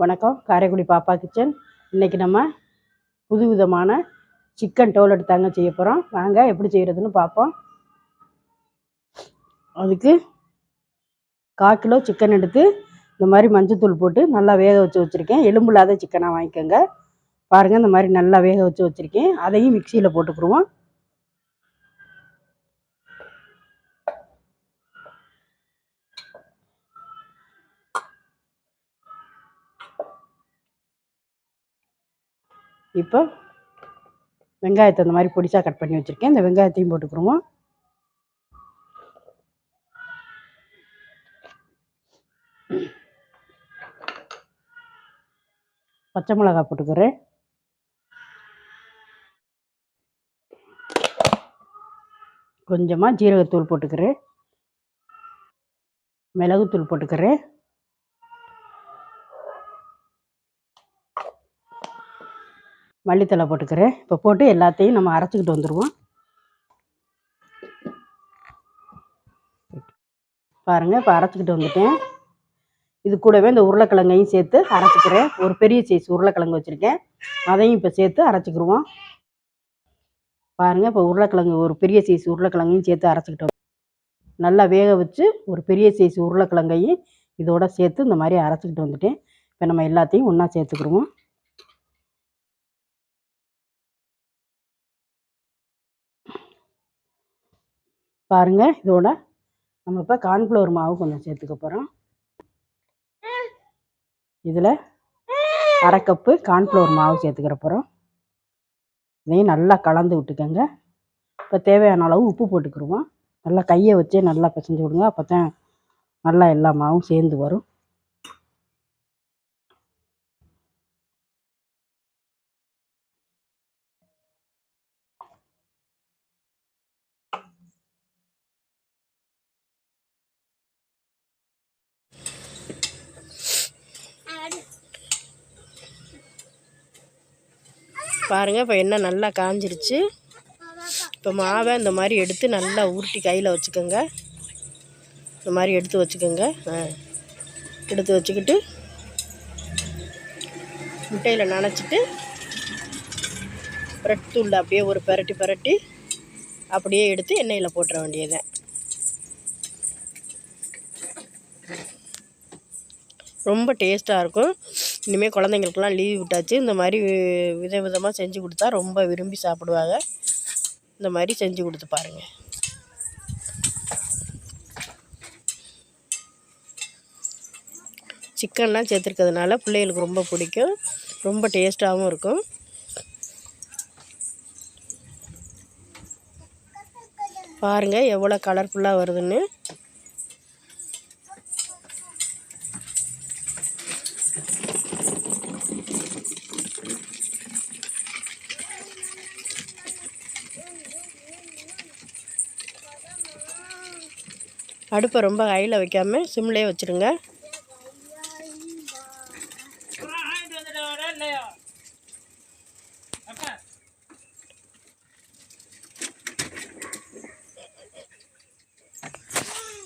வணக்கம். காரைக்குடி பாப்பா கிச்சன். இன்றைக்கி நம்ம புது விதமான சிக்கன் டோலட் தாங்க செய்ய போகிறோம் வாங்க எப்படி செய்கிறதுன்னு பார்ப்போம் அதுக்கு கால் கிலோ சிக்கன் எடுத்து இந்த மாதிரி மஞ்சத்தூள் போட்டு நல்லா வேக வச்சு வச்சுருக்கேன். எலும்பு இல்லாத சிக்கனாக வாங்கிக்கோங்க. பாருங்கள் இந்த மாதிரி நல்லா வேக வச்சு வச்சுருக்கேன். அதையும் மிக்சியில் போட்டுக்குருவோம் இப்போ வெங்காயத்தை அந்த மாதிரி பொடிசாக கட் பண்ணி வச்சுருக்கேன். இந்த வெங்காயத்தையும் போட்டுக்குருவோம். பச்சை மிளகா போட்டுக்கிறேன். கொஞ்சமாக ஜீரகத்தூள் போட்டுக்கிறேன். மிளகுத்தூள் போட்டுக்கிறேன். மல்லித்தலை போட்டுக்கிறேன். இப்போ போட்டு எல்லாத்தையும் நம்ம அரைச்சிக்கிட்டு வந்துடுவோம் பாருங்கள் இப்போ அரைச்சிக்கிட்டு வந்துட்டேன். இது கூடவே இந்த உருளைக்கிழங்கையும் சேர்த்து அரைச்சிக்கிறேன். ஒரு பெரிய சைஸ் உருளைக்கிழங்கு வச்சுருக்கேன். அதையும் இப்போ சேர்த்து அரைச்சிக்கிடுவோம் பாருங்கள் இப்போ உருளைக்கிழங்கு ஒரு பெரிய சைஸ் உருளைக்கிழங்கையும் சேர்த்து அரைச்சிக்கிட்டோம். நல்லா வேக வச்சு ஒரு பெரிய சைஸ் உருளைக்கிழங்கையும் இதோட சேர்த்து இந்த மாதிரி அரைச்சிக்கிட்டு வந்துட்டேன். இப்போ நம்ம எல்லாத்தையும் ஒன்றா சேர்த்துக்கிடுவோம் பாருங்கள் இதோட நம்ம இப்போ கார்ன்ஃப்ளவர் மாவு கொஞ்சம் சேர்த்துக்க போகிறோம் இதில் அரை கப்பு கார்ன்ஃப்ளவர் மாவு சேர்த்துக்கிற போகிறோம் இதையும் நல்லா கலந்து விட்டுக்கோங்க. இப்போ தேவையான அளவு உப்பு போட்டுக்கிடுவோம். நல்லா கையை வச்சே நல்லா பிசைஞ்சு விடுங்க. அப்போ தான் நல்லா எல்லா மாவும் சேர்ந்து வரும். பாருங்கள் இப்போ எண்ணெய் நல்லா காஞ்சிருச்சு. இப்போ மாவை இந்த மாதிரி எடுத்து நல்லா உருட்டி கையில் வச்சுக்கோங்க. இந்த மாதிரி எடுத்து வச்சுக்கோங்க. எடுத்து வச்சுக்கிட்டு முட்டையில் நனைச்சிட்டு பிரெட் தூள் அப்படியே ஒரு பரட்டி பரட்டி அப்படியே எடுத்து எண்ணெயில் போட்டுற வேண்டியதை ரொம்ப டேஸ்ட்டாக இருக்கும். இனிமேல் குழந்தைங்களுக்கெல்லாம் லீவ் விட்டாச்சு. இந்த மாதிரி வித விதமாக செஞ்சு கொடுத்தா ரொம்ப விரும்பி சாப்பிடுவாங்க. இந்த மாதிரி செஞ்சு கொடுத்து பாருங்கள் சிக்கன்லாம் சேர்த்துருக்கிறதுனால பிள்ளைகளுக்கு ரொம்ப பிடிக்கும். ரொம்ப டேஸ்ட்டாகவும் இருக்கும். பாருங்கள் எவ்வளோ கலர்ஃபுல்லாக வருதுன்னு. அடுப்பை ரொம்ப ஹையில் வைக்காமல் சிம்லேயே வச்சுருங்க.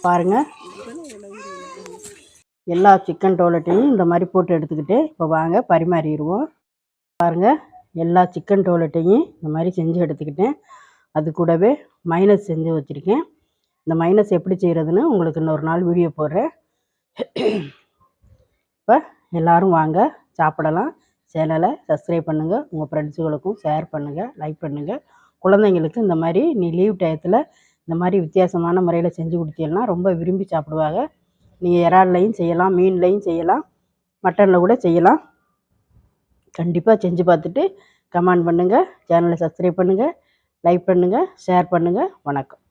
பாருங்கள் எல்லா சிக்கன் டோலட்டையும் இந்த மாதிரி போட்டு எடுத்துக்கிட்டு இப்போ வாங்க பரிமாறிடுவோம். பாருங்கள் எல்லா சிக்கன் டோலட்டையும் இந்த மாதிரி செஞ்சு எடுத்துக்கிட்டேன். அது கூடவே மைனஸ் செஞ்சு வச்சுருக்கேன். இந்த மைனஸ் எப்படி செய்கிறதுன்னு உங்களுக்கு இன்னொரு நாள் வீடியோ போடுறேன். இப்போ எல்லோரும் வாங்க சாப்பிடலாம். சேனலை சப்ஸ்கிரைப் பண்ணுங்கள் உங்கள் ஃப்ரெண்ட்ஸுகளுக்கும் ஷேர் பண்ணுங்கள் லைக் பண்ணுங்கள் குழந்தைங்களுக்கு இந்த மாதிரி நீ லீவ் டயத்தில் இந்த மாதிரி வித்தியாசமான முறையில் செஞ்சு கொடுத்தீங்கன்னா ரொம்ப விரும்பி சாப்பிடுவாங்க. நீங்கள் இறால்லையும் செய்யலாம் மீன்லையும் செய்யலாம் மட்டனில் கூட செய்யலாம். கண்டிப்பாக செஞ்சு பார்த்துட்டு கமெண்ட் பண்ணுங்கள் சேனலை சப்ஸ்கிரைப் பண்ணுங்கள் லைக் பண்ணுங்கள் ஷேர் பண்ணுங்கள் வணக்கம்.